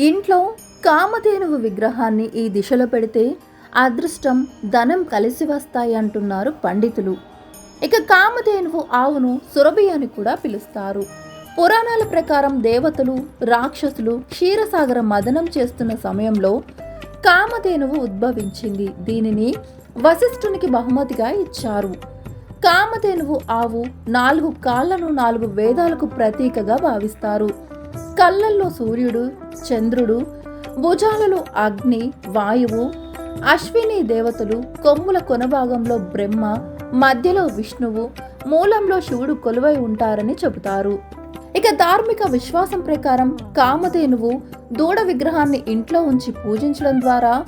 ఇంట్లో కామధేనువు విగ్రహాన్ని ఈ దిశలో పెడితే అదృష్టం ధనం కలిసి వస్తాయి అంటున్నారు పండితులు. ఇక కామధేనువు ఆవును సురభి అని కూడా పిలుస్తారు. పురాణాల ప్రకారం దేవతలు రాక్షసులు క్షీరసాగర మదనం చేస్తున్న సమయంలో కామధేనువు ఉద్భవించింది. దీనిని వశిష్ఠునికి బహుమతిగా ఇచ్చారు. కామధేనువు ఆవు నాలుగు కాళ్ళను నాలుగు వేదాలకు ప్రతీకగా భావిస్తారు. కళ్ళల్లో సూర్యుడు చంద్రుడు భుజాలలో అగ్ని వాయువు అశ్విని దేవతలు కొమ్ముల కొనభాగంలో బ్రహ్మ మధ్యలో విష్ణువు మూలంలో శివుడు కొలువై ఉంటారని చెబుతారు. ఇక ధార్మిక విశ్వాసం ప్రకారం కామధేనువు దూడ విగ్రహాన్ని ఇంట్లో ఉంచి పూజించడం ద్వారా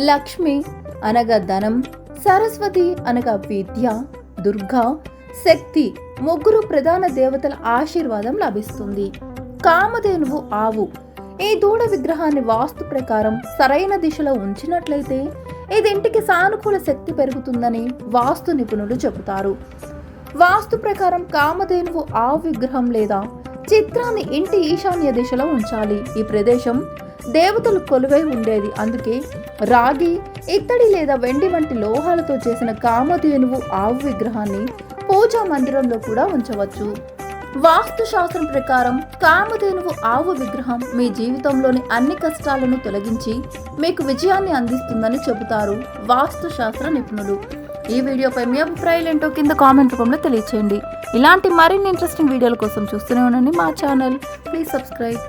లక్ష్మి అనగా ధనం సరస్వతి అనగా విద్య దుర్గా శక్తి ముగ్గురు ప్రధాన దేవతల ఆశీర్వాదం లభిస్తుంది. కామధేనువు ఆవు. ఈ దూడ విగ్రహాన్ని వాస్తు ప్రకారం సరైన దిశలో ఉంచినట్లయితే ఇది ఇంటికి సానుకూల శక్తి పెరుగుతుందని వాస్తు నిపుణులు చెబుతారు. వాస్తు ప్రకారం కామధేనువు ఆవు విగ్రహం లేదా చిత్రాన్ని ఇంటి ఈశాన్య దిశలో ఉంచాలి. ఈ ప్రదేశం దేవతలు కొలువై ఉండేది. అందుకే రాగి ఇత్తడి లేదా వెండి వంటి లోహాలతో చేసిన కామధేనువు ఆవు విగ్రహాన్ని పూజా మందిరంలో కూడా ఉంచవచ్చు. వాస్తు శాస్త్రం ప్రకారం కామధేనువు ఆవు విగ్రహం మీ జీవితంలోని అన్ని కష్టాలను తొలగించి మీకు విజయాన్ని అందిస్తుందని చెబుతారు వాస్తు శాస్త్ర నిపుణులు. ఈ వీడియోపై మీ అభిప్రాయాలు ఏంటో కింద కామెంట్ రూపంలో తెలియచేయండి. ఇలాంటి మరిన్ని ఇంట్రెస్టింగ్ వీడియోల కోసం చూస్తూనే ఉండండి మా ఛానల్. Please subscribe